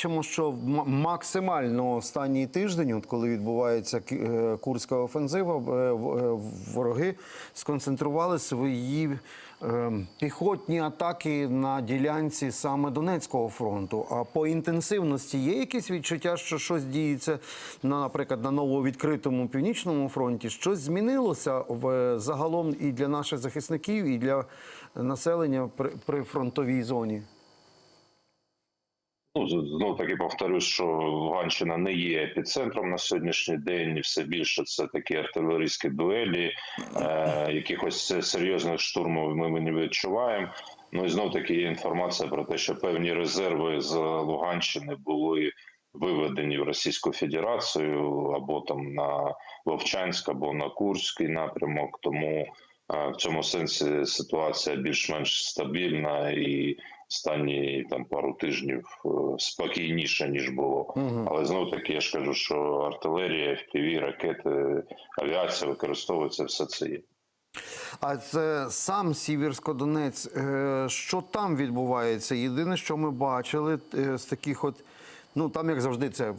бачимо, що максимально останній тиждень, от коли відбувається е, Курська офензива, е, е, вороги сконцентрували свої піхотні атаки на ділянці саме Донецького фронту. А по інтенсивності є якесь відчуття, що щось діється на, наприклад, на нововідкритому північному фронті? Щось змінилося в загалом і для наших захисників, і для населення при, при фронтовій зоні? Ну, знов таки повторюсь, що Луганщина не є епіцентром на сьогоднішній день. І все більше це такі артилерійські дуелі, е, якихось серйозних штурмів ми не відчуваємо. Ну і знов таки є інформація про те, що певні резерви з Луганщини були виведені в Російську Федерацію або там на Вовчанськ, або на Курський напрямок. Тому е, в цьому сенсі ситуація більш-менш стабільна і останні там пару тижнів е, спокійніше ніж було. Але знову таки я ж кажу, що артилерія, FPV, ракети, авіація використовується все це є. А це сам Сіверсько-Донець. е, Що там відбувається? Єдине, що ми бачили е, з таких от. Ну там, як завжди, це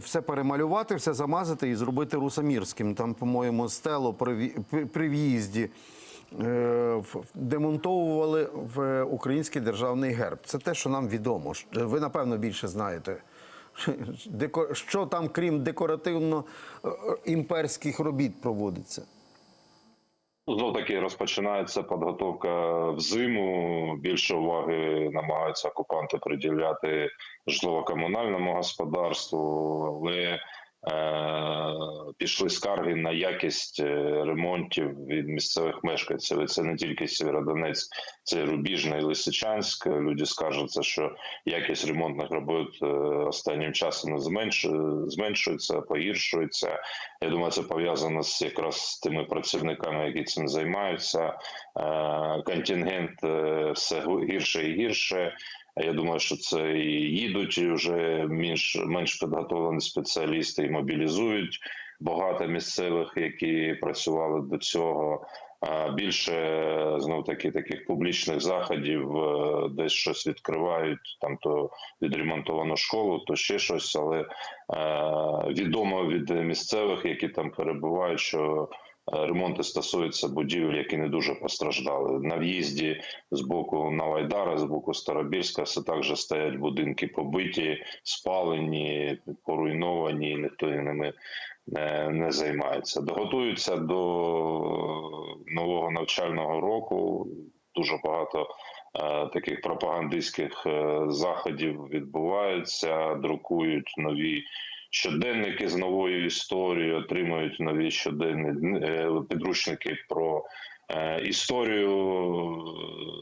все перемалювати, все замазати і зробити русамірським. Там, по-моєму, стело при, при- при в'їзді демонтовували в український державний герб. Це те, що нам відомо. Ви, напевно, більше знаєте. Що там, крім декоративно-імперських робіт, проводиться? Знов таки розпочинається підготовка в зиму. Більше уваги намагаються окупанти приділяти житлово-комунальному господарству, але е, пішли скарги на якість е, ремонтів від місцевих мешканців. Це не тільки Сєвєродонецьк, це і і Лисичанськ. Люди скаржаться, що якість ремонтних робот е, останнім часом зменш- зменшується, погіршується. Я думаю, це пов'язано з якраз з тими працівниками, які цим займаються. Е, Контингент е, все гірше і гірше. Я думаю, що це і їдуть і вже менш менш підготовлені спеціалісти і мобілізують багато місцевих, які працювали до цього. Більше знов таки таких публічних заходів, е, десь щось відкривають, там то відремонтовану школу, то ще щось, але е, відомо від місцевих, які там перебувають, що ремонти стосуються будівель, які не дуже постраждали. На в'їзді з боку Навайдара, з боку Старобільська, все також стоять будинки побиті, спалені, поруйновані, і ніхто ними не, не займається. Доготуються до нового навчального року. Дуже багато е, таких пропагандистських е, заходів відбувається, друкують нові щоденники з новою історією, отримують нові щоденні е, підручники про е, історію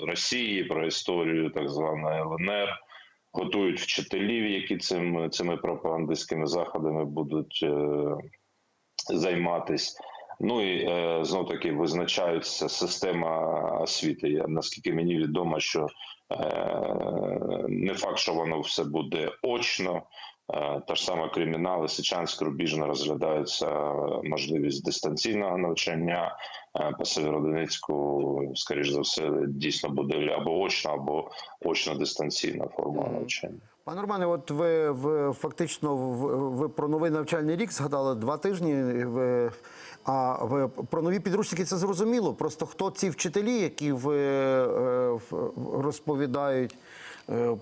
Росії, про історію так званої ЛНР. Готують вчителів, які цим цими пропагандистськими заходами будуть е, займатись. Ну і е, знов таки визначається система освіти. Я, наскільки мені відомо, що е, не факт, що воно все буде очно. Е, та ж сама кримінал, Лисичанськ, Рубіжна розглядається можливість дистанційного навчання е, по Северодонецьку, скоріш за все, дійсно буде або очна, або очно-дистанційна форма навчання. Пане Романе, от ви, ви фактично ви, ви про новий навчальний рік згадали два тижні. Ви, а ви про нові підручники це зрозуміло. Просто хто ці вчителі, які ви е, розповідають е,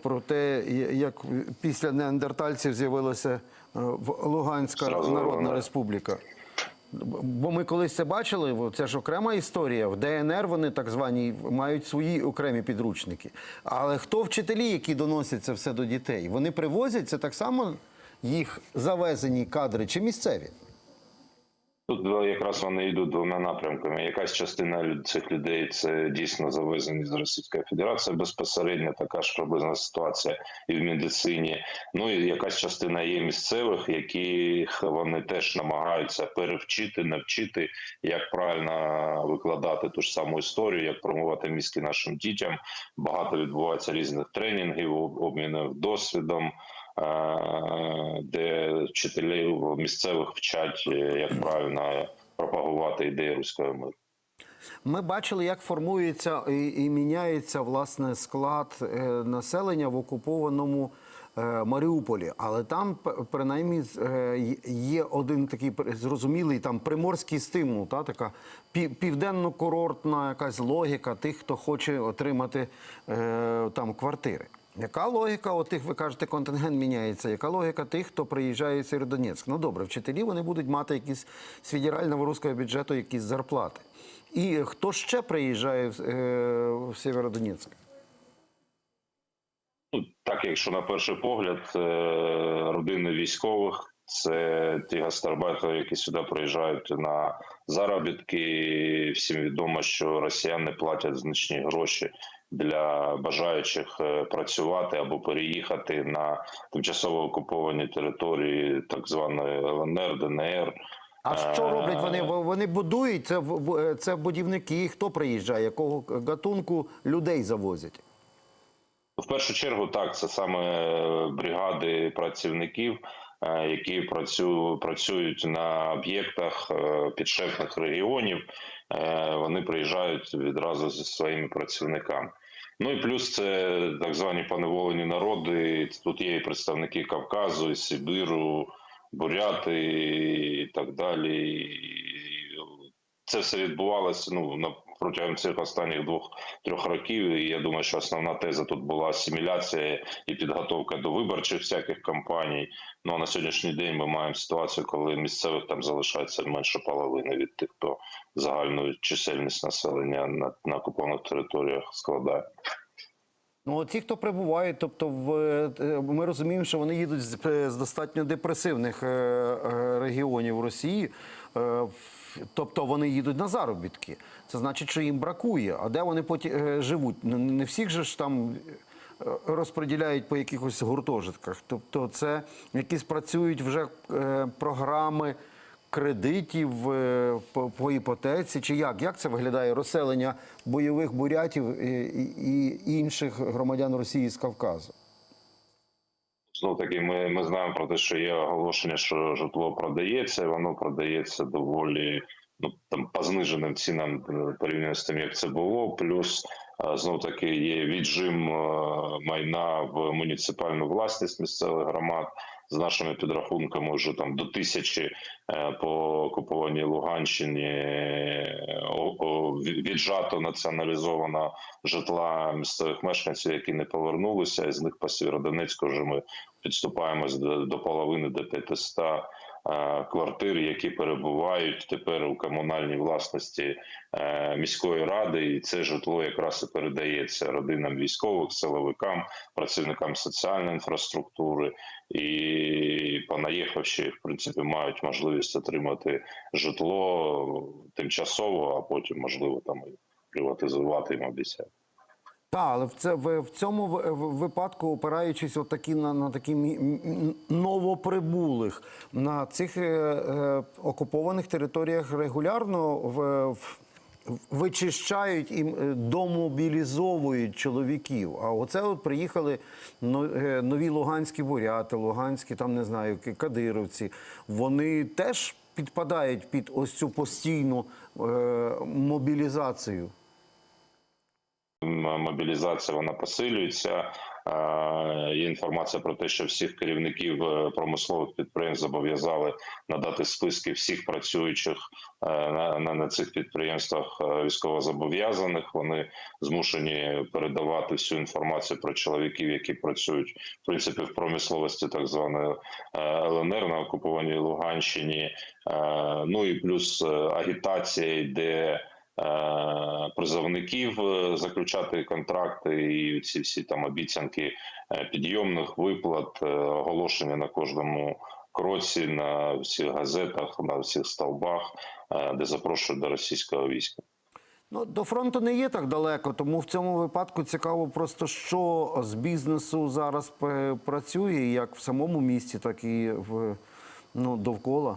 про те, як після неандертальців з'явилася е, Луганська Народна Республіка. Бо ми колись це бачили, це ж окрема історія. В ДНР вони так звані мають свої окремі підручники. Але хто вчителі, які доносять це все до дітей? Вони привозять це так само їх завезені кадри чи місцеві? Тут е, якраз вони йдуть двома напрямками. Якась частина цих людей це дійсно завезені з Російської Федерації безпосередньо, така ж приблизна ситуація і в медицині. Ну і якась частина є місцевих, яких вони теж намагаються перевчити, навчити, як правильно викладати ту ж саму історію, як промувати мізки нашим дітям. Багато відбувається різних тренінгів, об- обмінів досвідом. Де вчителів місцевих вчать, е, як правильно пропагувати ідеї руської миру. Ми бачили, як формується і, і міняється власне склад е, населення в окупованому е, Маріуполі, але там принаймні є один такий зрозумілий там приморський стимул, та така південно-курортна якась логіка тих, хто хоче отримати там квартири. Яка логіка у тих, ви кажете, контингент міняється? Яка логіка тих, хто приїжджає в Сєвєродонецьк? Ну добре, вчителі вони будуть мати якісь з федерального руського бюджету якісь зарплати. І хто ще приїжджає в, е, в Сєвєродонецьк? Ну, так, якщо на перший погляд, е, родини військових це ті гастарбайтери, які сюди приїжджають на заробітки. Всім відомо, що росіяни платять значні гроші для бажаючих е, працювати або переїхати на тимчасово окуповані території так званої ЛНР, ДНР. А що Е, роблять вони? Вони будують це, в- це будівники. Хто приїжджає? Якого гатунку людей завозять? В першу чергу, так, це саме е, бригади працівників, е, які працю- працюють на об'єктах е, підшефних регіонів. Е, Вони приїжджають відразу зі своїми працівниками. Ну і плюс це так звані поневолені народи. Тут є і представники Кавказу, і Сибіру, Буряти і так далі. Це все відбувалося ну, на протягом цих останніх двох-трьох років. І я думаю, що основна теза тут була асиміляція і підготовка до виборчих всяких кампаній. Ну а на сьогоднішній день ми маємо ситуацію, коли місцевих там залишається менше половини від тих, хто загальну чисельність населення на, на окупованих територіях складає. Ну, ті, хто прибувають, тобто в, е, ми розуміємо, що вони їдуть з, е, з достатньо депресивних е, регіонів Росії, тобто вони їдуть на заробітки. Це значить, що їм бракує. А де вони потім живуть? Не всіх же ж там розподіляють по якихось гуртожитках. Тобто, це якісь працюють вже програми кредитів е, по, по іпотеці, чи як? Як це виглядає розселення бойових бурятів і, і, інших громадян Росії з Кавказу? Знов таки, ми, ми знаємо про те, що є оголошення, що житло продається, воно продається доволі ну там по зниженим цінам е, порівняно з тим, як це було. Плюс е, знов таки є віджим е, майна в муніципальну власність місцевих громад. З нашими підрахунками вже там до тисячі е, по окупованій Луганщині е, віджато націоналізовано житла місцевих мешканців, які не повернулися. І з них по Сєвєродонецьку вже ми підступаємось до, до половини до 500 е, квартир, які перебувають тепер у комунальній власності е, міської ради, і це житло якраз і передається родинам військових, силовикам, працівникам соціальної інфраструктури. І понаїхавши, в принципі, мають можливість отримати житло тимчасово, а потім можливо там приватизувати їм обіцяють. Так, але в, це, в, в цьому випадку, опираючись от такі на, на такі новоприбулих на цих е, е, окупованих територіях регулярно в, в, вичищають і е, домобілізовують чоловіків. А оце от приїхали е, нові луганські буряти, луганські, там не знаю, кадировці. Вони теж підпадають під ось цю постійну е, мобілізацію. Мобілізація вона посилюється. Є інформація про те, що всіх керівників е, промислових підприємств зобов'язали надати списки всіх працюючих е, на, на, на цих підприємствах е, військовозобов'язаних. Вони змушені передавати всю інформацію про чоловіків, які працюють в принципі в промисловості так званої ЛНР на окупованій Луганщині. Ну і плюс агітація йде призовників е, заключати контракти і ці всі там обіцянки е, підйомних виплат, е, оголошення на кожному кроці, на всіх газетах, на всіх стовбах, е, де запрошують до російського війська. Ну, до фронту не є так далеко, тому в цьому випадку цікаво просто, що з бізнесу зараз працює, як в самому місті, так і в, ну, довкола.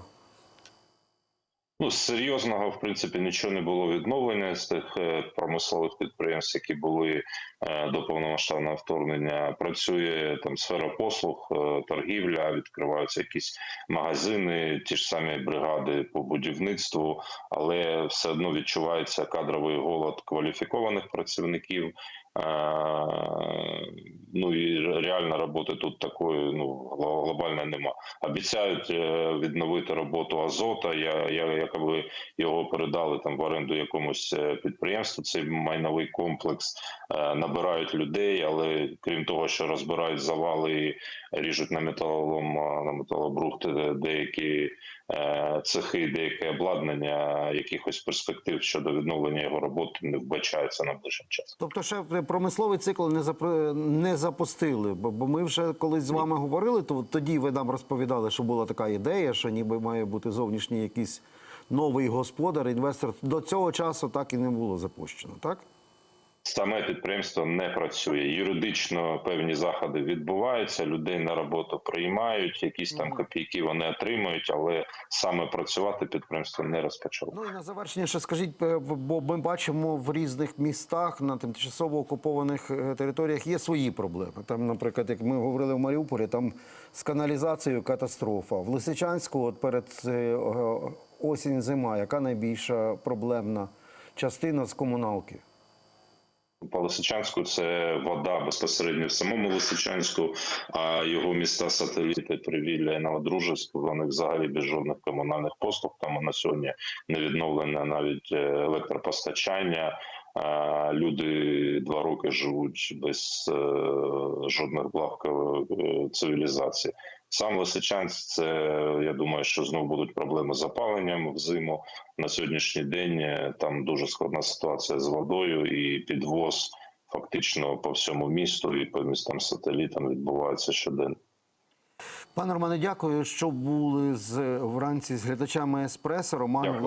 Ну, серйозного, в принципі, нічого не було відновлення з тих е, промислових підприємств, які були е, до повномасштабного вторгнення. Працює там сфера послуг, е, торгівля, відкриваються якісь магазини, ті ж самі бригади по будівництву, але все одно відчувається кадровий голод кваліфікованих працівників. Ну і реально роботи тут такої ну гло- глобальної нема. Обіцяють е, відновити роботу Азота. Я, я якоби його передали там в оренду якомусь е, підприємству. Цей майновий комплекс Е, набирають людей, але крім того, що розбирають завали, і ріжуть на металолом, на металобрухт е, деякі цехи, деяке обладнання, якихось перспектив щодо відновлення його роботи не вбачається найближчим часом. Тобто ще промисловий цикл не запро- не запустили. Бо, бо ми вже колись з вами говорили, то тоді ви нам розповідали, що була така ідея, що ніби має бути зовнішній якийсь новий господар, інвестор. До цього часу так і не було запущено, так? Саме підприємство не працює. Юридично певні заходи відбуваються, людей на роботу приймають, якісь там копійки вони отримують, але саме працювати підприємство не розпочало. Ну і на завершення ще скажіть, е, бо ми бачимо в різних містах на тимчасово окупованих е, територіях є свої проблеми. Там, наприклад, як ми говорили в Маріуполі, там з каналізацією катастрофа. В Лисичанську, от перед е, осінь зима, яка найбільша проблемна частина з комуналки? По Лисичанську це вода безпосередньо в самому Лисичанську, а його міста сателіти Привілля і Новодружицьк, вони взагалі без жодних комунальних послуг. Там на сьогодні не відновлене навіть е, електропостачання. Люди два роки живуть без е, жодних благ е, цивілізації. Сам Лисичанськ, це я думаю, що знову будуть проблеми з опаленням в зиму. На сьогоднішній день е, там дуже складна ситуація з водою і підвоз фактично по всьому місту і по містам сателітам відбувається щоденно. Пане Романе, дякую, що були з вранці з глядачами Еспресо. Роман Дякую.